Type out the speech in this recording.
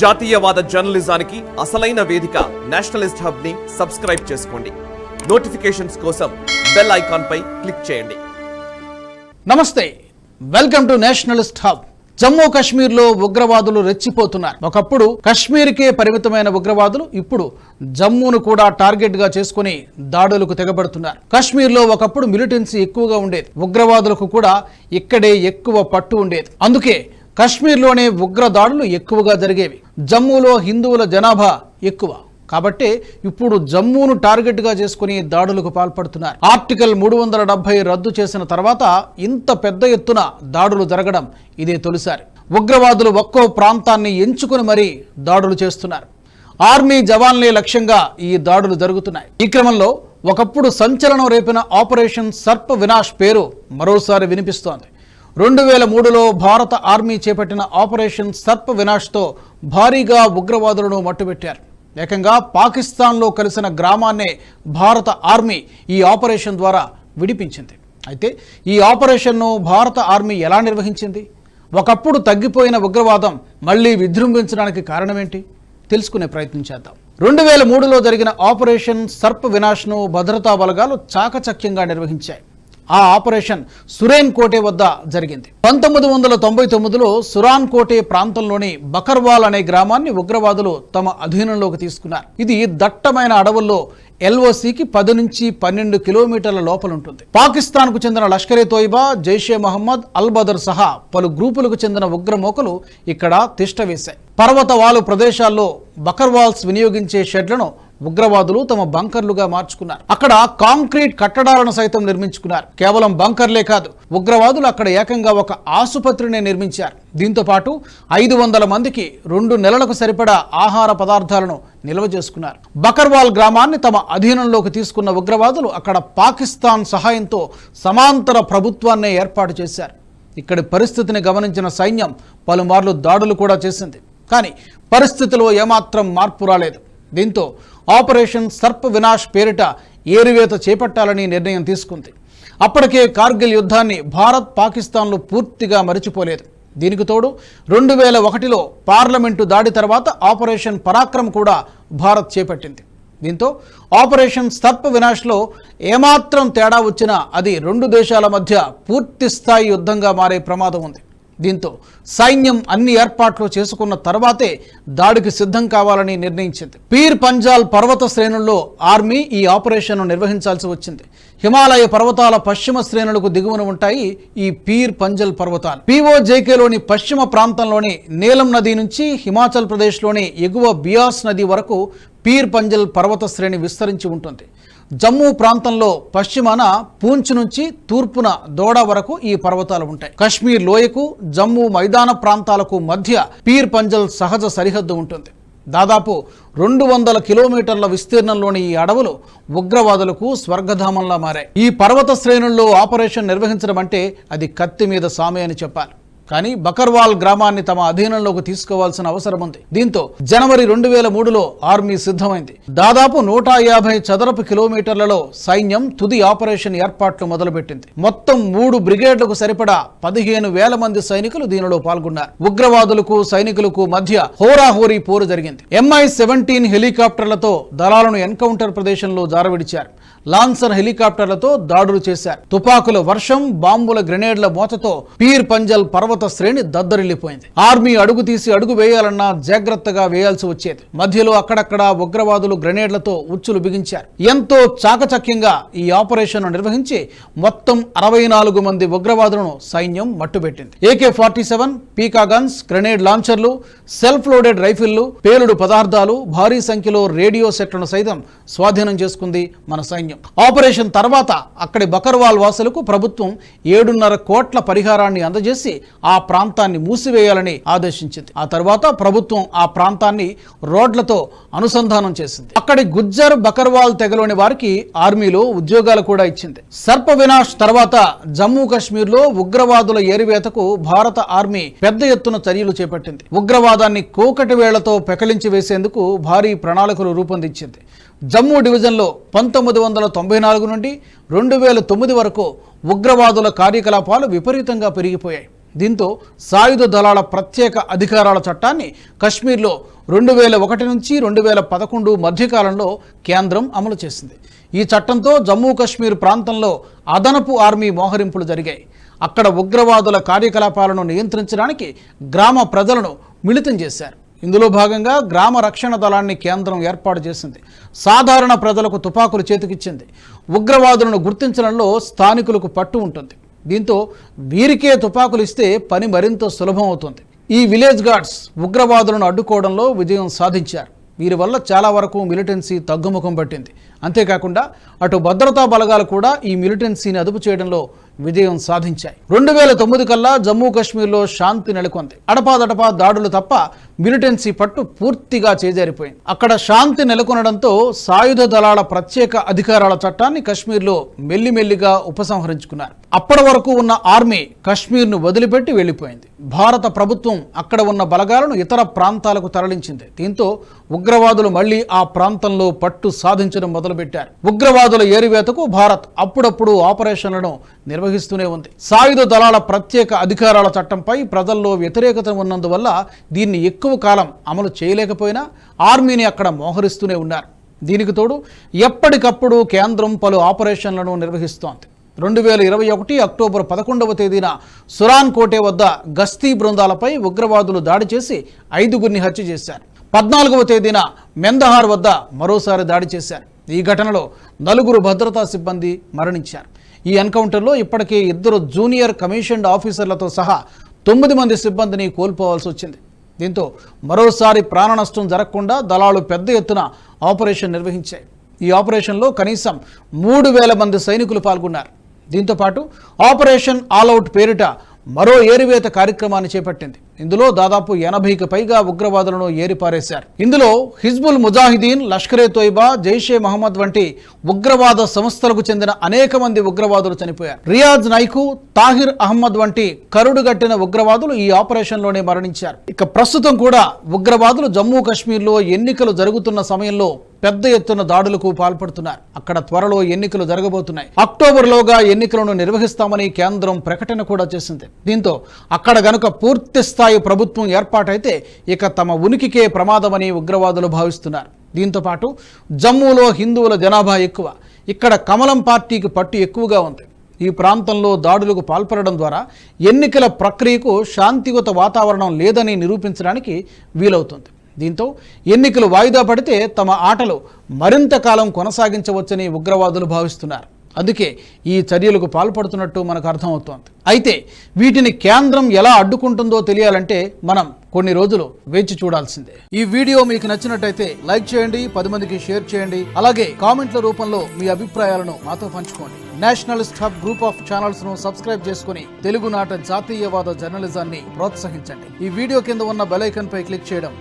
జాతీయవాద జర్నలిజానికి అసలైన వేదిక నేషనలిస్ట్ హబ్ని సబ్స్క్రైబ్ చేసుకోండి. నోటిఫికేషన్స్ కోసం బెల్ ఐకాన్ పై క్లిక్ చేయండి. నమస్తే welcome to nationalist hub. Jammu కాశ్మీర్లో ఉగ్రవాదులు రెచ్చిపోతున్నారు. ఒకప్పుడు కశ్మీర్కే పరిమితమైన ఉగ్రవాదులు ఇప్పుడు జమ్మూను కూడా టార్గెట్గా చేసుకుని దాడులకు తెగబడుతున్నారు. కాశ్మీర్లో ఒకప్పుడు మిలిటెన్సీ ఎక్కువగా ఉండేది. ఉగ్రవాదులకు కూడా ఇక్కడే ఎక్కువ పట్టు ఉండేది. అందుకే కాశ్మీర్లోనే ఉగ్ర దాడులు ఎక్కువగా జరిగేవి. జమ్మూలో హిందువుల జనాభా ఎక్కువ. కాబట్టి ఇప్పుడు జమ్మూను టార్గెట్గా చేసుకుని దాడులకు పాల్పడుతున్నారు. ఆర్టికల్ మూడు వందల డెబ్బై రద్దు చేసిన తర్వాత ఇంత పెద్ద ఎత్తున దాడులు జరగడం ఇదే తొలిసారి. ఉగ్రవాదులు ఒక్కో ప్రాంతాన్ని ఎంచుకుని మరీ దాడులు చేస్తున్నారు. ఆర్మీ జవాన్లే లక్ష్యంగా ఈ దాడులు జరుగుతున్నాయి. ఈ క్రమంలో ఒకప్పుడు సంచలనం రేపిన ఆపరేషన్ సర్ప వినాష్ పేరు మరోసారి వినిపిస్తోంది. రెండు వేల మూడులో భారత ఆర్మీ చేపట్టిన ఆపరేషన్ సర్ప వినాష్తో భారీగా ఉగ్రవాదులను మట్టుబెట్టారు. ఏకంగా పాకిస్తాన్లో కలిసిన గ్రామాన్నే భారత ఆర్మీ ఈ ఆపరేషన్ ద్వారా విడిపించింది. అయితే ఈ ఆపరేషన్ను భారత ఆర్మీ ఎలా నిర్వహించింది? ఒకప్పుడు తగ్గిపోయిన ఉగ్రవాదం మళ్ళీ విజృంభించడానికి కారణమేంటి? తెలుసుకునే ప్రయత్నం చేద్దాం. రెండు వేల మూడులో జరిగిన ఆపరేషన్ సర్ప వినాష్ను భద్రతా బలగాలు చాకచక్యంగా నిర్వహించాయి. ఆ ఆపరేషన్ సురేన్ కోటే వద్ద జరిగింది. పంతొమ్మిది వందల తొంభై తొమ్మిదిలో సురాన్ కోటే ప్రాంతంలోని బకర్వాల్ అనే గ్రామాన్ని ఉగ్రవాదులు తమ అధీనంలోకి తీసుకున్నారు. ఇది దట్టమైన అడవుల్లో ఎల్ఓసికి పది నుంచి పన్నెండు కిలోమీటర్ల లోపల ఉంటుంది. పాకిస్తాన్కు చెందిన లష్కరే తోయిబా జైషే మహమ్మద్ అల్ బదర్ సహా పలు గ్రూపులకు చెందిన ఉగ్రమోకలు ఇక్కడ తిష్టవేశాయి పర్వతవాలు ప్రదేశాల్లో బకర్వాల్స్ వినియోగించే షెడ్లను ఉగ్రవాదులు తమ బంకర్లుగా మార్చుకున్నారు. అక్కడ కాంక్రీట్ కట్టడాలను సైతం నిర్మించుకున్నారు. కేవలం బంకర్లే కాదు ఉగ్రవాదులు అక్కడ ఏకంగా ఒక ఆసుపత్రిని నిర్మించారు. దీంతో పాటు ఐదు వందల మందికి రెండు నెలలకు సరిపడా ఆహార పదార్థాలను నిల్వ చేసుకున్నారు. బకర్వాల్ గ్రామాన్ని తమ అధీనంలోకి తీసుకున్న ఉగ్రవాదులు అక్కడ పాకిస్తాన్ సహాయంతో సమాంతర ప్రభుత్వాన్నే ఏర్పాటు చేశారు. ఇక్కడి పరిస్థితిని గమనించిన సైన్యం పలుమార్లు దాడులు కూడా చేసింది. కానీ పరిస్థితిలో ఏమాత్రం మార్పు రాలేదు. దీంతో ఆపరేషన్ సర్ప్ వినాష్ పేరిట ఏరివేత చేపట్టాలని నిర్ణయం తీసుకుంది. అప్పటికే కార్గిల్ యుద్ధాన్ని భారత్ పాకిస్తాన్లు పూర్తిగా మరిచిపోలేదు. దీనికి తోడు రెండు వేల ఒకటిలో పార్లమెంటు దాడి తర్వాత ఆపరేషన్ పరాక్రమ్ కూడా భారత్ చేపట్టింది. దీంతో ఆపరేషన్ సర్ప్ వినాష్లో ఏమాత్రం తేడా వచ్చినా అది రెండు దేశాల మధ్య పూర్తి స్థాయి యుద్ధంగా మారే ప్రమాదం ఉంది. దీంతో సైన్యం అన్ని ఏర్పాట్లు చేసుకున్న తర్వాతే దాడికి సిద్ధం కావాలని నిర్ణయించింది. పీర్ పంజాల్ పర్వత శ్రేణుల్లో ఆర్మీ ఈ ఆపరేషన్ను నిర్వహించాల్సి వచ్చింది. హిమాలయ పర్వతాల పశ్చిమ శ్రేణులకు దిగువన ఉంటాయి ఈ పీర్ పంజల్ పర్వతాలు. పీఓజేకేలోని పశ్చిమ ప్రాంతంలోని నీలం నది నుంచి హిమాచల్ ప్రదేశ్లోని ఎగువ బియాస్ నది వరకు పీర్ పంజల్ పర్వత శ్రేణి విస్తరించి ఉంటుంది. జమ్మూ ప్రాంతంలో పశ్చిమాన పూంచ్ నుంచి తూర్పున దోడా వరకు ఈ పర్వతాలు ఉంటాయి. కశ్మీర్ లోయకు జమ్మూ మైదాన ప్రాంతాలకు మధ్య పీర్ పంజల్ సహజ సరిహద్దు ఉంటుంది. దాదాపు రెండు వందల కిలోమీటర్ల విస్తీర్ణంలోని ఈ అడవులు ఉగ్రవాదులకు స్వర్గధామంలా మారాయి. ఈ పర్వత శ్రేణుల్లో ఆపరేషన్ నిర్వహించడం అంటే అది కత్తి మీద సామే అని చెప్పాలి. కానీ బకర్వాల్ గ్రామాన్ని తమ అధీనంలోకి తీసుకోవాల్సిన అవసరం ఉంది. దీంతో జనవరి రెండు వేల మూడులో ఆర్మీ సిద్ధమైంది. దాదాపు నూట యాభై చదరపు కిలోమీటర్లలో సైన్యం తుది ఆపరేషన్ ఏర్పాట్లు మొదలుపెట్టింది. మొత్తం మూడు బ్రిగేడ్లకు సరిపడా పదిహేను వేల మంది సైనికులు దీనిలో పాల్గొన్నారు. ఉగ్రవాదులకు సైనికులకు మధ్య హోరాహోరీ పోరు జరిగింది. ఎంఐ సెవెంటీన్ హెలికాప్టర్లతో దళాలను ఎన్కౌంటర్ ప్రదేశంలో జారవిడిచారు. లాన్సర్ హెలికాప్టర్లతో దాడులు చేశారు. తుపాకుల వర్షం బాంబుల గ్రెనేడ్ల మోతతో పీర్ పంజల్ పర్వత శ్రేణి దద్దరిల్లిపోయింది. ఆర్మీ అడుగు తీసి అడుగు వేయాలన్నా జాగ్రత్తగా వేయాల్సి వచ్చేది. మధ్యలో అక్కడక్కడ ఉగ్రవాదులు గ్రెనేడ్లతో ఉచ్చులు బిగించారు. ఎంతో చాకచక్యంగా ఈ ఆపరేషన్ నిర్వహించి మొత్తం అరవై నాలుగు మంది ఉగ్రవాదులను సైన్యం మట్టుబెట్టింది. ఏకే ఫార్టీ సెవెన్ పీకా గన్స్ గ్రెనేడ్ లాంచర్లు సెల్ఫ్ లోడెడ్ రైఫిళ్ళు పేలుడు పదార్థాలు భారీ సంఖ్యలో రేడియో సెట్లను సైతం స్వాధీనం చేసుకుంది మన సైన్యం. ఆపరేషన్ తర్వాత అక్కడి బకర్వాల్ వాసులకు ప్రభుత్వం ఏడున్నర కోట్ల పరిహారాన్ని అందజేసి ఆ ప్రాంతాన్ని మూసివేయాలని ఆదేశించింది. ఆ తర్వాత ప్రభుత్వం ఆ ప్రాంతాన్ని రోడ్లతో అనుసంధానం చేసింది. అక్కడి గుజ్జర్ బకర్వాల్ తెగలోని వారికి ఆర్మీలో ఉద్యోగాలు కూడా ఇచ్చింది. సర్ప వినాష్ తర్వాత జమ్మూ కాశ్మీర్లో ఉగ్రవాదుల ఏరివేతకు భారత ఆర్మీ పెద్ద ఎత్తున చర్యలు చేపట్టింది. ఉగ్రవాదాన్ని కోకటి వేళ్ళతో పెకలించి వేసేందుకు భారీ ప్రణాళికలు రూపొందించింది. జమ్మూ డివిజన్లో పంతొమ్మిది వందల తొంభై నాలుగు నుండి రెండు వేల తొమ్మిది వరకు ఉగ్రవాదుల కార్యకలాపాలు విపరీతంగా పెరిగిపోయాయి. దీంతో సాయుధ దళాల ప్రత్యేక అధికారాల చట్టాన్ని కశ్మీర్లో రెండు వేల ఒకటి నుంచి రెండు వేల పదకొండు మధ్యకాలంలో కేంద్రం అమలు చేసింది. ఈ చట్టంతో జమ్మూ కాశ్మీర్ ప్రాంతంలో అదనపు ఆర్మీ మోహరింపులు జరిగాయి. అక్కడ ఉగ్రవాదుల కార్యకలాపాలను నియంత్రించడానికి గ్రామ ప్రజలను మిళితం చేశారు. ఇందులో భాగంగా గ్రామ రక్షణ దళాన్ని కేంద్రం ఏర్పాటు చేసింది. సాధారణ ప్రజలకు తుపాకులు చేతికిచ్చింది. ఉగ్రవాదులను గుర్తించడంలో స్థానికులకు పట్టు ఉంటుంది. దీంతో వీరికే తుపాకులు ఇస్తే పని మరింత సులభం అవుతుంది. ఈ విలేజ్ గార్డ్స్ ఉగ్రవాదులను అడ్డుకోవడంలో విజయం సాధించారు. వీరి వల్ల చాలా వరకు మిలిటెన్సీ తగ్గుముఖం పట్టింది. అంతేకాకుండా అటు భద్రతా బలగాలు కూడా ఈ మిలిటెన్సీని అదుపు చేయడంలో విజయం సాధించాయి. రెండు వేల తొమ్మిది కల్లా జమ్మూ కాశ్మీర్లో శాంతి నెలకొంది. అడపాదడపా దాడులు తప్ప మిలిటెన్సీ పట్టు పూర్తిగా చేజారిపోయింది. అక్కడ శాంతి నెలకొనడంతో సాయుధ దళాల ప్రత్యేక అధికారాల చట్టాన్ని కశ్మీర్లో మెల్లిమెల్లిగా ఉపసంహరించుకున్నారు. అప్పటి వరకు ఉన్న ఆర్మీ కశ్మీర్ను వదిలిపెట్టి వెళ్ళిపోయింది. భారత ప్రభుత్వం అక్కడ ఉన్న బలగాలను ఇతర ప్రాంతాలకు తరలించింది. దీంతో ఉగ్రవాదులు మళ్ళీ ఆ ప్రాంతంలో పట్టు సాధించడం మొదలుపెట్టారు. ఉగ్రవాదుల ఏరివేతకు భారత్ అప్పుడప్పుడు ఆపరేషన్లను నిర్వహిస్తూనే ఉంది. సాయుధ దళాల ప్రత్యేక అధికారాల చట్టంపై ప్రజల్లో వ్యతిరేకత ఉన్నందువల్ల దీన్ని ఎక్కువ కాలం అమలు చేయలేకపోయినా ఆర్మీని అక్కడ మోహరిస్తూనే ఉన్నారు. దీనికి తోడు ఎప్పటికప్పుడు కేంద్రం పలు ఆపరేషన్లను నిర్వహిస్తోంది. రెండు వేల ఇరవై ఒకటి అక్టోబర్ పదకొండవ తేదీన సురాన్ కోటే వద్ద గస్తీ బృందాలపై ఉగ్రవాదులు దాడి చేసి ఐదుగురిని హత్య చేశారు. పద్నాలుగవ తేదీన మెందహార్ వద్ద మరోసారి దాడి చేశారు. ఈ ఘటనలో నలుగురు భద్రతా సిబ్బంది మరణించారు. ఈ ఎన్కౌంటర్లో ఇప్పటికే ఇద్దరు జూనియర్ కమిషన్డ్ ఆఫీసర్లతో సహా తొమ్మిది మంది సిబ్బందిని కోల్పోవాల్సి వచ్చింది. దీంతో మరోసారి ప్రాణ నష్టం జరగకుండా దళాలు పెద్ద ఎత్తున ఆపరేషన్ నిర్వహించాయి. ఈ ఆపరేషన్లో కనీసం మూడు వేల మంది సైనికులు పాల్గొన్నారు. దీంతో పాటు ఆపరేషన్ ఆల్అవుట్ పేరిట మరో ఏరివేత కార్యక్రమాన్ని చేపట్టింది. ఇందులో దాదాపు ఎనభైకి పైగా ఉగ్రవాదులను ఏరిపారేశారు. ఇందులో హిజ్బుల్ ముజాహిదీన్ లష్కరే తోయిబా జైషే మహమ్మద్ వంటి ఉగ్రవాద సంస్థలకు చెందిన అనేక మంది ఉగ్రవాదులు చనిపోయారు. రియాజ్ నైకు తాహిర్ అహ్మద్ వంటి కరుడుగట్టిన ఉగ్రవాదులు ఈ ఆపరేషన్లోనే మరణించారు. ఇక ప్రస్తుతం కూడా ఉగ్రవాదులు జమ్మూ కాశ్మీర్లో ఎన్నికలు జరుగుతున్న సమయంలో పెద్ద ఎత్తున దాడులకు పాల్పడుతున్నారు. అక్కడ త్వరలో ఎన్నికలు జరగబోతున్నాయి. అక్టోబర్లోగా ఎన్నికలను నిర్వహిస్తామని కేంద్రం ప్రకటన కూడా చేసింది. దీంతో అక్కడ గనుక పూర్తి స్థాయి ప్రభుత్వం ఏర్పాటైతే ఇక తమ ఉనికికే ప్రమాదమని ఉగ్రవాదులు భావిస్తున్నారు. దీంతో పాటు జమ్మూలో హిందువుల జనాభా ఎక్కువ. ఇక్కడ కమలం పార్టీకి పట్టు ఎక్కువగా ఉంది. ఈ ప్రాంతంలో దాడులకు పాల్పడడం ద్వారా ఎన్నికల ప్రక్రియకు శాంతియుత వాతావరణం లేదని నిరూపించడానికి వీలవుతుంది. దీంతో ఎన్నికలు వాయిదా పడితే తమ ఆటలు మరింత కాలం కొనసాగించవచ్చని ఉగ్రవాదులు భావిస్తున్నారు. అందుకే ఈ చర్యలకు పాల్పడుతున్నట్టు మనకు అర్థమవుతోంది. అయితే వీటిని కేంద్రం ఎలా అడ్డుకుంటుందో తెలియాలంటే మనం కొన్ని రోజులు వేచి చూడాల్సిందే. ఈ వీడియో మీకు నచ్చినట్టయితే లైక్ చేయండి పది మందికి షేర్ చేయండి అలాగే కామెంట్ల రూపంలో మీ అభిప్రాయాలను మాతో పంచుకోండి. నేషనలిస్ట్ హబ్ గ్రూప్ ఆఫ్ ఛానల్స్ను సబ్స్క్రైబ్ చేసుకుని తెలుగునాట జాతీయవాద జర్నలిజాన్ని ప్రోత్సహించండి. ఈ వీడియో కింద ఉన్న బెలైకన్ పై క్లిక్ చేయడం